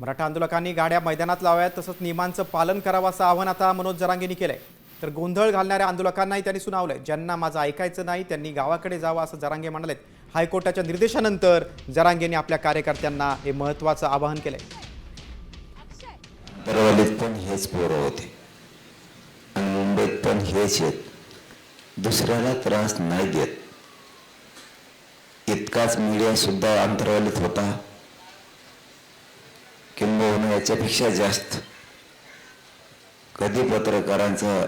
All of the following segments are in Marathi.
मराठा आंदोलकांनी गाड्या मैदानात लावाव्यात तसंच नियमांचं पालन करावं असं आव्हान आता मनोज जरांगेंनी केलंय. तर गोंधळ घालणाऱ्या आंदोलकांनाही त्यांनी सुनावलंय. ज्यांना माझं ऐकायचं नाही त्यांनी गावाकडे जावं असं जरांगे म्हणालेत. हायकोर्टाच्या निर्देशानंतर जरांगेंनी आपल्या कार्यकर्त्यांना हे महत्वाचं आवाहन केलंय. पण हेच पोरं होते. मुंबईत पण हेच येत दुसऱ्याला त्रास नाही देत. इतकाच मीडिया सुद्धा अंतर्वलित होता. किंबहुना याच्यापेक्षा जास्त. कधी पत्रकारांचं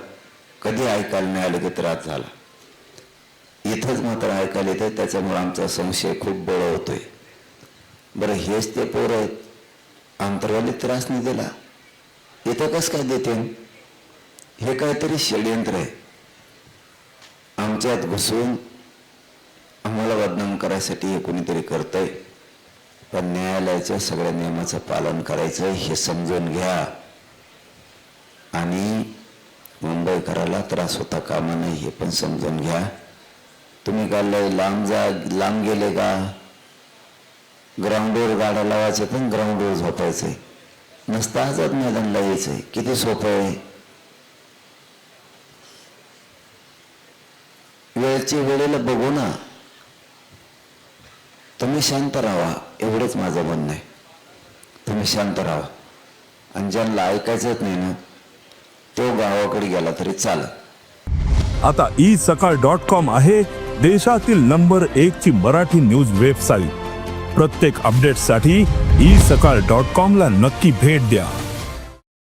कधी ऐकायला नाही आलं की त्रास झाला. इथंच मात्र ऐकायला येतं त्याच्यामुळे आमचा संशय खूप बळ होतोय. बरं हेच ते पोरं आहेत. अंतरवाली त्रास नाही दिला. इथं कसं काय देते हे काहीतरी षडयंत्र आहे. आमच्यात घुसून आम्हाला बदनाम करायसाठी हे कोणीतरी करतंय. पण न्यायालयाच्या सगळ्या नियमाचं पालन करायचं हे समजून घ्या. आणि मुंबईकराला त्रास होता कामा नाही हे पण समजून घ्या. तुम्ही काय लय लांब जा लांब गेले का? ग्राउंडवर गाड्या लावायच्या पण ग्राउंडवर झोपायचंय नसता आझाद मैदानला यायचंय किती सोपं आहे? वेळची वेळेला बघू ना. तुम्ही शांत राहा एवढंच माझं म्हणणं आहे. तुम्ही शांत राहा. आणि ज्यांना ऐकायचंच नाही ना तो गावाकडे गेला तरी चालत आता ई सकाळ डॉट कॉम आहे देशातील नंबर एक ची मराठी न्यूज वेबसाईट प्रत्येक अपडेटसाठी ई सकाळ डॉट कॉम ला नक्की भेट द्या.